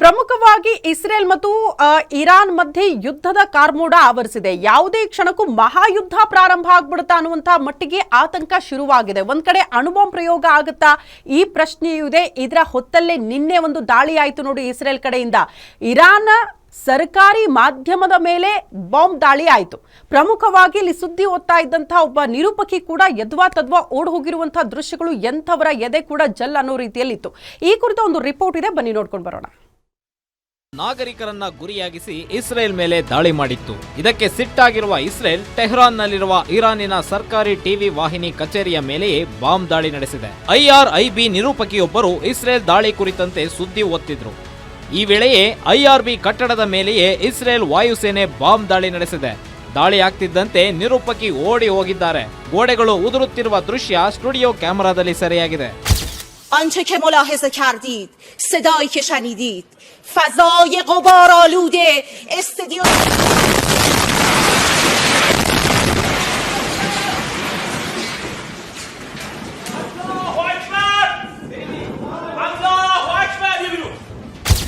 ಪ್ರಮುಖವಾಗಿ ಇಸ್ರೇಲ್ ಮತ್ತು ಇರಾನ್ ಮಧ್ಯೆ ಯುದ್ಧದ ಕಾರ್ಮೋಡ ಆವರಿಸಿದೆ. ಯಾವುದೇ ಕ್ಷಣಕ್ಕೂ ಮಹಾಯುದ್ಧ ಪ್ರಾರಂಭ ಆಗ್ಬಿಡುತ್ತಾ ಅನ್ನುವಂತಹ ಮಟ್ಟಿಗೆ ಆತಂಕ ಶುರುವಾಗಿದೆ. ಒಂದ್ ಕಡೆ ಅಣುಬಾಂಬ್ ಪ್ರಯೋಗ ಆಗುತ್ತಾ? ಈ ಪ್ರಶ್ನೆಯೂ ಇದೆ. ಇದರ ಹೊತ್ತಲ್ಲೇ ನಿನ್ನೆ ಒಂದು ದಾಳಿ ಆಯಿತು ನೋಡಿ ಇಸ್ರೇಲ್ ಕಡೆಯಿಂದ. ಇರಾನ್ ಸರ್ಕಾರಿ ಮಾಧ್ಯಮದ ಮೇಲೆ ಬಾಂಬ್ ದಾಳಿ ಆಯಿತು. ಪ್ರಮುಖವಾಗಿ ಇಲ್ಲಿ ಸುದ್ದಿ ಓದ್ತಾ ಇದ್ದಂಥ ಒಬ್ಬ ನಿರೂಪಕಿ ಕೂಡ ಯದ್ವಾ ತದ್ವಾ ಓಡ್ ಹೋಗಿರುವಂತಹ ದೃಶ್ಯಗಳು ಎಂಥವರ ಎದೆ ಕೂಡ ಜಲ್ ಅನ್ನೋ ರೀತಿಯಲ್ಲಿತ್ತು. ಈ ಕುರಿತ ಒಂದು ರಿಪೋರ್ಟ್ ಇದೆ. ಬನ್ನಿ ನೋಡ್ಕೊಂಡು ಬರೋಣ. ನಾಗರಿಕರನ್ನ ಗುರಿಯಾಗಿಸಿ ಇಸ್ರೇಲ್ ಮೇಲೆ ದಾಳಿ ಮಾಡಿತ್ತು. ಇದಕ್ಕೆ ಸಿಟ್ಟಾಗಿರುವ ಇಸ್ರೇಲ್ ಟೆಹ್ರಾನ್ನಲ್ಲಿರುವ ಇರಾನಿನ ಸರ್ಕಾರಿ ಟಿವಿ ವಾಹಿನಿ ಕಚೇರಿಯ ಮೇಲೆಯೇ ಬಾಂಬ್ ದಾಳಿ ನಡೆಸಿದೆ. ಐಆರ್ಐಬಿ ನಿರೂಪಕಿಯೊಬ್ಬರು ಇಸ್ರೇಲ್ ದಾಳಿ ಕುರಿತಂತೆ ಸುದ್ದಿ ಓದ್ತಿದ್ರು. ಈ ವೇಳೆಯೇ ಐಆರ್ಬಿ ಕಟ್ಟಡದ ಮೇಲೆಯೇ ಇಸ್ರೇಲ್ ವಾಯುಸೇನೆ ಬಾಂಬ್ ದಾಳಿ ನಡೆಸಿದೆ. ದಾಳಿ ಆಗ್ತಿದ್ದಂತೆ ನಿರೂಪಕಿ ಓಡಿ ಹೋಗಿದ್ದಾರೆ. ಗೋಡೆಗಳು ಉದುರುತ್ತಿರುವ ದೃಶ್ಯ ಸ್ಟುಡಿಯೋ ಕ್ಯಾಮೆರಾದಲ್ಲಿ ಸೆರೆಯಾಗಿದೆ. آنچه که ملاحظه کردید صدایی که شنیدید. فضای غبار آلوده استدیو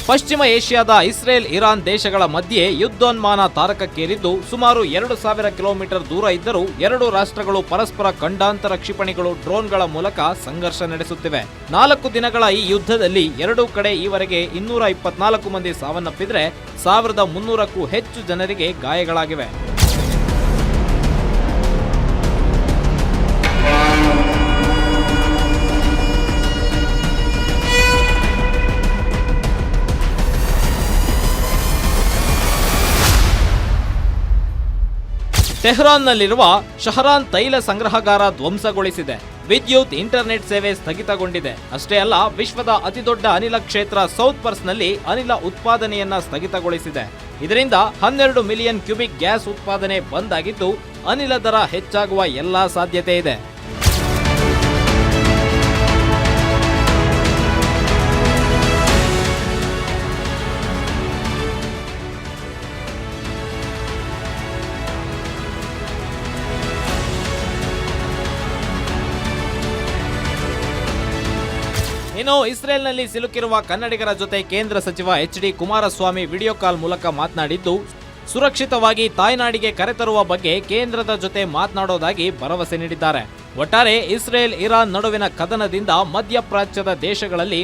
ಪಶ್ಚಿಮ ಏಷ್ಯಾದ ಇಸ್ರೇಲ್, ಇರಾನ್ ದೇಶಗಳ ಮಧ್ಯೆ ಯುದ್ಧೋನ್ಮಾನ ತಾರಕಕ್ಕೇರಿದ್ದು, ಸುಮಾರು ಎರಡು ಸಾವಿರ ಕಿಲೋಮೀಟರ್ ದೂರ ಇದ್ದರೂ ಎರಡು ರಾಷ್ಟ್ರಗಳು ಪರಸ್ಪರ ಖಂಡಾಂತರ ಕ್ಷಿಪಣಿಗಳು ಡ್ರೋನ್ಗಳ ಮೂಲಕ ಸಂಘರ್ಷ ನಡೆಸುತ್ತಿವೆ. ನಾಲ್ಕು ದಿನಗಳ ಈ ಯುದ್ಧದಲ್ಲಿ ಎರಡೂ ಕಡೆ ಈವರೆಗೆ ಇನ್ನೂರ ಇಪ್ಪತ್ನಾಲ್ಕು ಮಂದಿ ಸಾವನ್ನಪ್ಪಿದ್ರೆ ಸಾವಿರದ ಮುನ್ನೂರಕ್ಕೂ ಹೆಚ್ಚು ಜನರಿಗೆ ಗಾಯಗಳಾಗಿವೆ. ಟೆಹ್ರಾನ್ನಲ್ಲಿರುವ ಶಹರಾನ್ ತೈಲ ಸಂಗ್ರಹಗಾರ ಧ್ವಂಸಗೊಳಿಸಿದೆ. ವಿದ್ಯುತ್, ಇಂಟರ್ನೆಟ್ ಸೇವೆ ಸ್ಥಗಿತಗೊಂಡಿದೆ. ಅಷ್ಟೇ ಅಲ್ಲ, ವಿಶ್ವದ ಅತಿದೊಡ್ಡ ಅನಿಲ ಕ್ಷೇತ್ರ ಸೌತ್ ಪರ್ಸ್ನಲ್ಲಿ ಅನಿಲ ಉತ್ಪಾದನೆಯನ್ನ ಸ್ಥಗಿತಗೊಳಿಸಿದೆ. ಇದರಿಂದ ಹನ್ನೆರಡು ಮಿಲಿಯನ್ ಕ್ಯೂಬಿಕ್ ಗ್ಯಾಸ್ ಉತ್ಪಾದನೆ ಬಂದ್ ಆಗಿದ್ದು, ಅನಿಲ ದರ ಹೆಚ್ಚಾಗುವ ಎಲ್ಲಾ ಸಾಧ್ಯತೆ ಇದೆ. ಇನ್ನು ಇಸ್ರೇಲ್ನಲ್ಲಿ ಸಿಲುಕಿರುವ ಕನ್ನಡಿಗರ ಜೊತೆ ಕೇಂದ್ರ ಸಚಿವ H D Kumaraswamy video call ಮೂಲಕ ಮಾತನಾಡಿದ್ದು, ಸುರಕ್ಷಿತವಾಗಿ ತಾಯ್ನಾಡಿಗೆ ಕರೆತರುವ ಬಗ್ಗೆ ಕೇಂದ್ರದ ಜೊತೆ ಮಾತನಾಡೋದಾಗಿ ಭರವಸೆ ನೀಡಿದ್ದಾರೆ. ಒಟ್ಟಾರೆ ಇಸ್ರೇಲ್ ಇರಾನ್ ನಡುವಿನ ಕದನದಿಂದ ಮಧ್ಯಪ್ರಾಚ್ಯದ ದೇಶಗಳಲ್ಲಿ